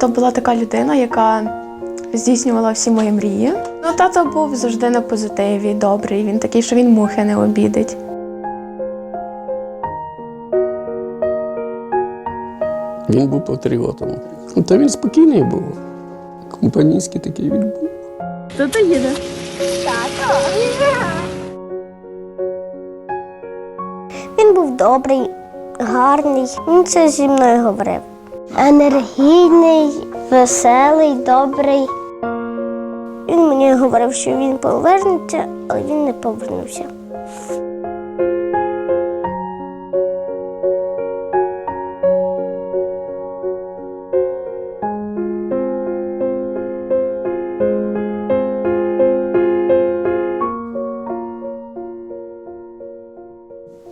То була така людина, яка здійснювала всі мої мрії. Ну, тато був завжди на позитиві, добрий. Він такий, що він мухи не обідить. Він був патріотом. Та він спокійний був. Компанійський такий він був. Хто їде? Тато. Він був добрий, гарний. Він це зі мною говорив. Енергійний, веселий, добрий. Він мені говорив, що він повернеться, але він не повернувся.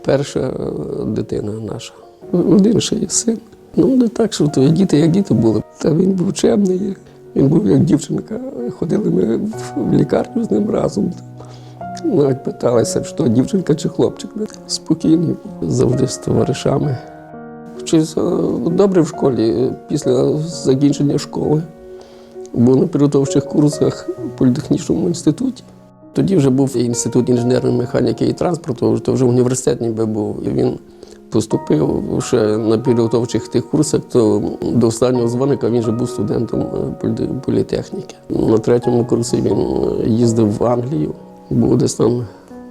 Перша е, дитина наша. Є син. Ну, не так, що то діти, як діти були. Та він був чемний, він був як дівчинка. Ходили ми в лікарню з ним разом. Навіть питалися, що дівчинка чи хлопчик. Спокійний, завжди з товаришами. Вчився добре в школі після закінчення школи. Був на підготовчих курсах в політехнічному інституті. Тоді вже був інститут інженерної механіки і транспорту, то вже університет ніби був. І він поступив ще на підготовчих тих курсах, то до останнього дзвоника він вже був студентом е, політехніки. На третьому курсі він е, їздив в Англію, був десь там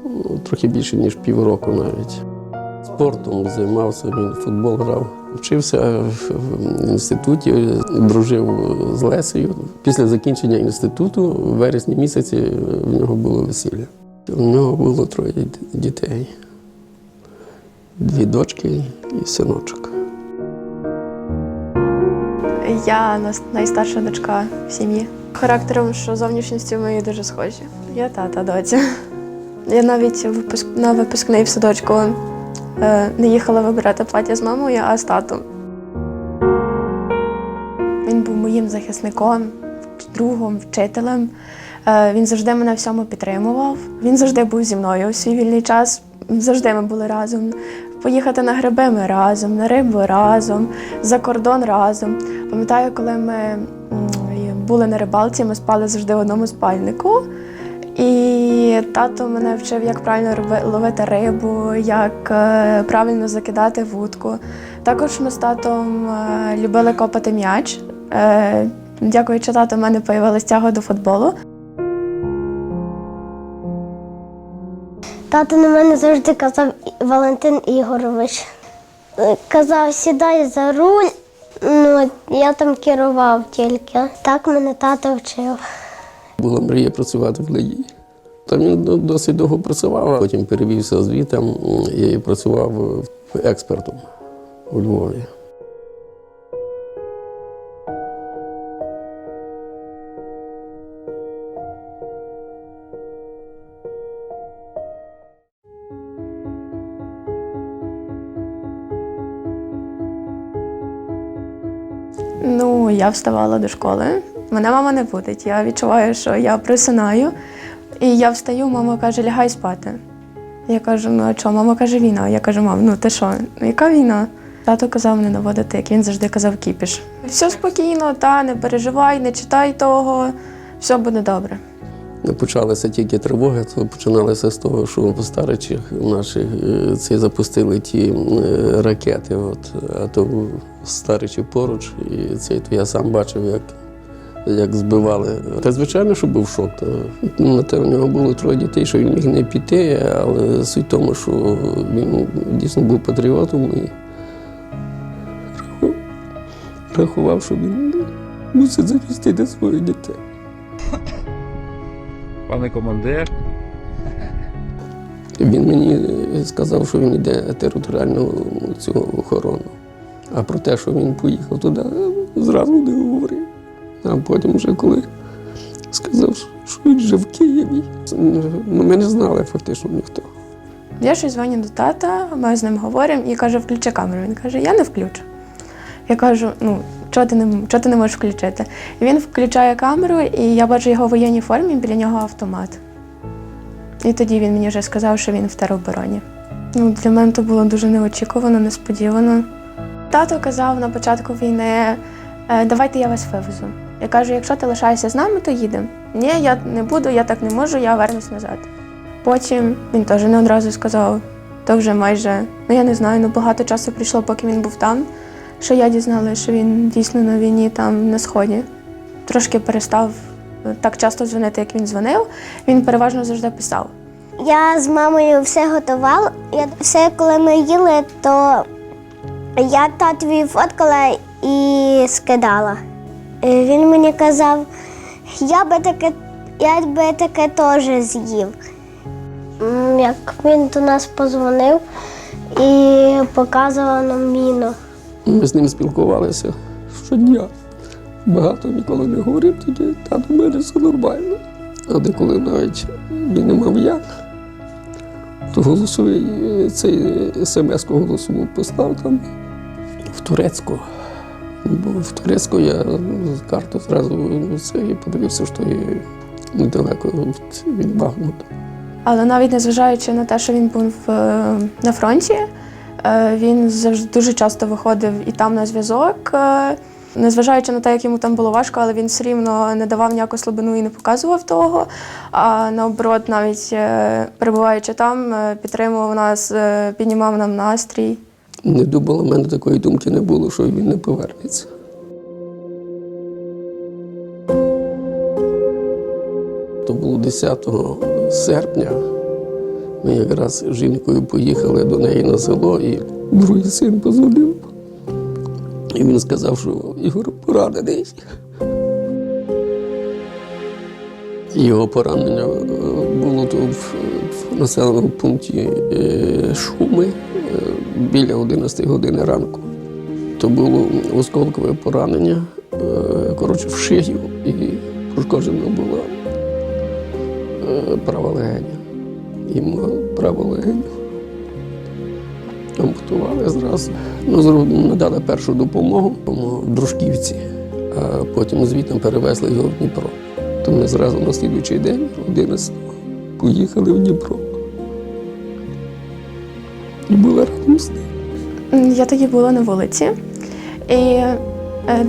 ну, трохи більше, ніж півроку навіть. Спортом займався, він футбол грав. Вчився в в інституті, дружив з Лесею. Після закінчення інституту, в вересні місяці, в нього було весілля. У нього було троє дітей: дві дочки і синочок. Я найстарша дочка в сім'ї. Характером, що зовнішністю ми дуже схожі. Я тата доця. Я навіть випуск... на випускний в садочку е, не їхала вибирати плаття з мамою, а з татом. Він був моїм захисником, другом, вчителем. Е, Він завжди мене всьому підтримував. Він завжди був зі мною у свій вільний час. Завжди ми були разом. Поїхати на гриби ми разом, на рибу разом, за кордон разом. Пам'ятаю, коли ми були на рибалці, ми спали завжди в одному спальнику. І тато мене вчив, як правильно ловити рибу, як е, правильно закидати вудку. Також ми з татом е, любили копати м'яч. Е, Дякуючи тату, в мене появилась тяга до футболу. Тато на мене завжди казав Валентин Ігорович. Е, Казав, сідай за руль. Ну, я там керував тільки. Так мене тато вчив. Була мрія працювати в Леї. Там він досить довго працював, потім перевівся звітом і працював експертом у Львові. Я вставала до школи. Мене мама не будить. Я відчуваю, що я присинаю. І я встаю, мама каже, лягай спати. Я кажу, ну а що? Мама каже, війна. Я кажу, мам, ну ти що, ну яка війна? Тато казав не наводити, як він завжди казав, кіпіш. Все спокійно, та не переживай, не читай того, все буде добре. Не почалися тільки тривоги, то починалося з того, що в старичих наших е, ці запустили ті е, ракети. От, а то старичі поруч, і це то я сам бачив, як, як збивали. Та звичайно, що був шок. Та, на те, у нього було троє дітей, що він міг не піти, але суть в тому, що він дійсно був патріотом і раху- рахував, що він мусить захистити своїх дітей. Пане командир, Він мені сказав, що він йде територіальну цю охорону. А про те, що він поїхав туди, зразу не говорив. А потім, вже коли сказав, що він вже в Києві, ну, ми не знали фактично ніхто. Я щось дзвоню до тата, ми з ним говоримо і каже, включи камеру. Він каже, я не включу. Я кажу, ну, чого ти не, чого ти не можеш включити? І він включає камеру, і я бачу його в воєнній формі, біля нього автомат. І тоді він мені вже сказав, що він в теробороні. Ну, для мене це було дуже неочікувано, несподівано. Тато казав на початку війни, «Е, давайте я вас вивезу. Я кажу, якщо ти лишаєшся з нами, то їдемо. Ні, я не буду, я так не можу, я вернусь назад. Потім він теж не одразу сказав, то вже майже, ну я не знаю, ну багато часу прийшло, поки він був там, що я дізналася, що він дійсно на війні там на сході. Трошки перестав е, так часто дзвонити, як він дзвонив. Він переважно завжди писав. Я з мамою все готувала. Я все, коли ми їли, то я татові фоткала і скидала. Е, Він мені казав, я би таке, я би таке теж з'їв. Як він до нас позвонив і показував нам міну. Ми з ним спілкувалися щодня. Багато ніколи не говорив, тоді та до мене все нормально. А деколи навіть він не мав як, то голосовий е, цей смс голосову постав там в турецьку. Бо в турецьку я карту зразу це і подивився, що є недалеко від Бахмута. Але навіть незважаючи на те, що він був е, на фронті, він завжди дуже часто виходив і там на зв'язок. е, Незважаючи на те, як йому там було важко, але він все рівно не давав ніяку слабину і не показував того. А наоборот, навіть е, перебуваючи там, е, підтримував нас, е, піднімав нам настрій. Не думала, в мене такої думки не було, що він не повернеться. То було 10 серпня. Ми якраз з жінкою поїхали до неї на село, і другий син позвонив. І він сказав, що Ігор поранений. Його поранення е, було в, населеному пункті е, Шуми е, біля 11 години ранку. То було осколкове поранення, коротше, в шию і пошкоджена була права легеня. Йому право легеню ампутували зразу. Ну, надали першу допомогу в Дружківці, а потім звідти перевезли його в Дніпро. То ми зразу на слідуючий день, 11 поїхали в Дніпро. І були разом з ним. Я тоді була на вулиці, і е,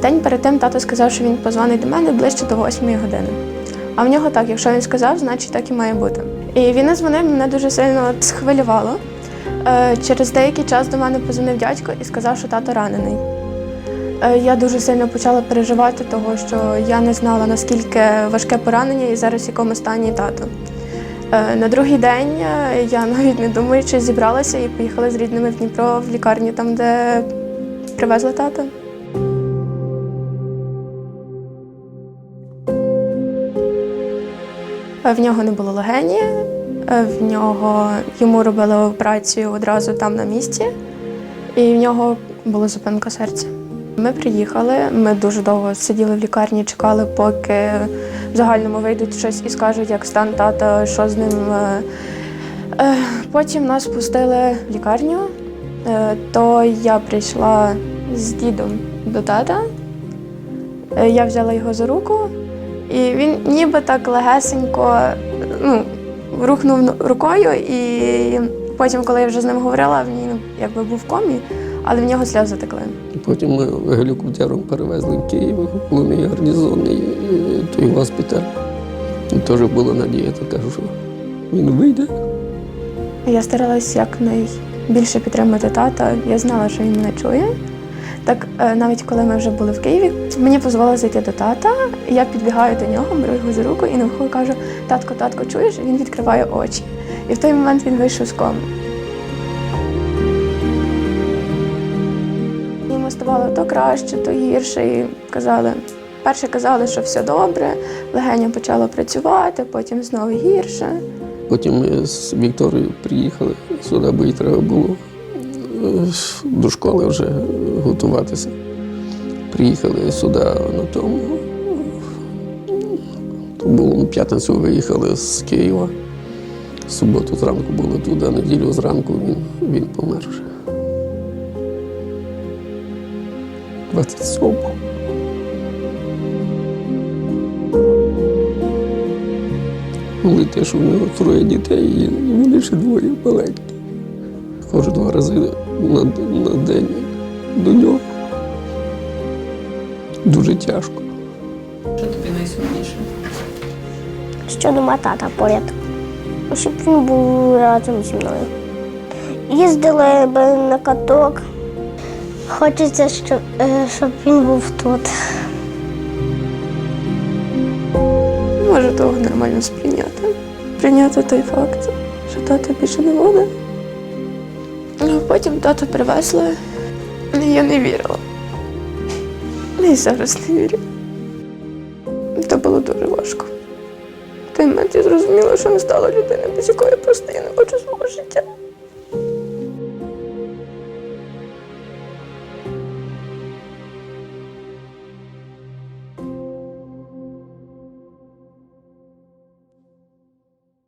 день перед тим тато сказав, що він позвонить до мене ближче до 8 години. А в нього так, якщо він сказав, значить так і має бути. І не дзвонив, мене дуже сильно схвилювало. Е, Через деякий час до мене позвонив дядько і сказав, що тато ранений. Е, Я дуже сильно почала переживати, того, що я не знала, наскільки важке поранення і зараз в якому стані тато. Е, На другий день я навіть не думаючи зібралася і поїхала з рідними в Дніпро в лікарню, там, де привезли тата. В нього не було легені, е, в нього йому робили операцію одразу там на місці, і в нього була зупинка серця. Ми приїхали, ми дуже довго сиділи в лікарні, чекали, поки в загальному вийдуть щось і скажуть, як стан тата, що з ним. е. Е, Потім нас пустили в лікарню, Е, то я прийшла з дідом до тата. Е, Я взяла його за руку, і він ніби так легесенько ну, рухнув рукою, і потім, коли я вже з ним говорила, він якби був в комі, але в нього сльози текли. Потім ми гелікоптером перевезли в Київ, головний гарнізонний е, той госпіталь. І теж була надія така, що він вийде. Я старалась якнайбільше підтримати тата. Я знала, що він мене чує. Так е, навіть коли ми вже були в Києві, мені дозволили зайти до тата. Я підбігаю до нього, беру його за руку і навколо кажу: татко, татко, чуєш? Він відкриває очі. І в той момент він вийшов з коми. Йому ставало то краще, то гірше. І казали, перше казали, що все добре, легеня почала працювати, потім знову гірше. Потім ми з Вікторією приїхали сюди, бо їй треба було до школи вже готуватися. Приїхали сюди на тому. То було п'ятницю виїхали з Києва. Суботу зранку були тут, а неділю зранку він, він помер вже. 27 Були те, що в нього троє дітей, і вони ще двоє маленькі. Два рази на, на день до нього. дуже тяжко. Що тобі найсумніше? що нема тата поряд. Щоб він був разом зі мною. Їздили би на каток. Хочеться, щоб, е, щоб він був тут. Не можу того нормально сприйняти. Прийняти той факт, що тата більше не буде. Потім тата привезли, я не вірила. І зараз не вірю. Це було дуже важко. В той момент я зрозуміла, що не стала людини, без якої просто я не хочу свого життя.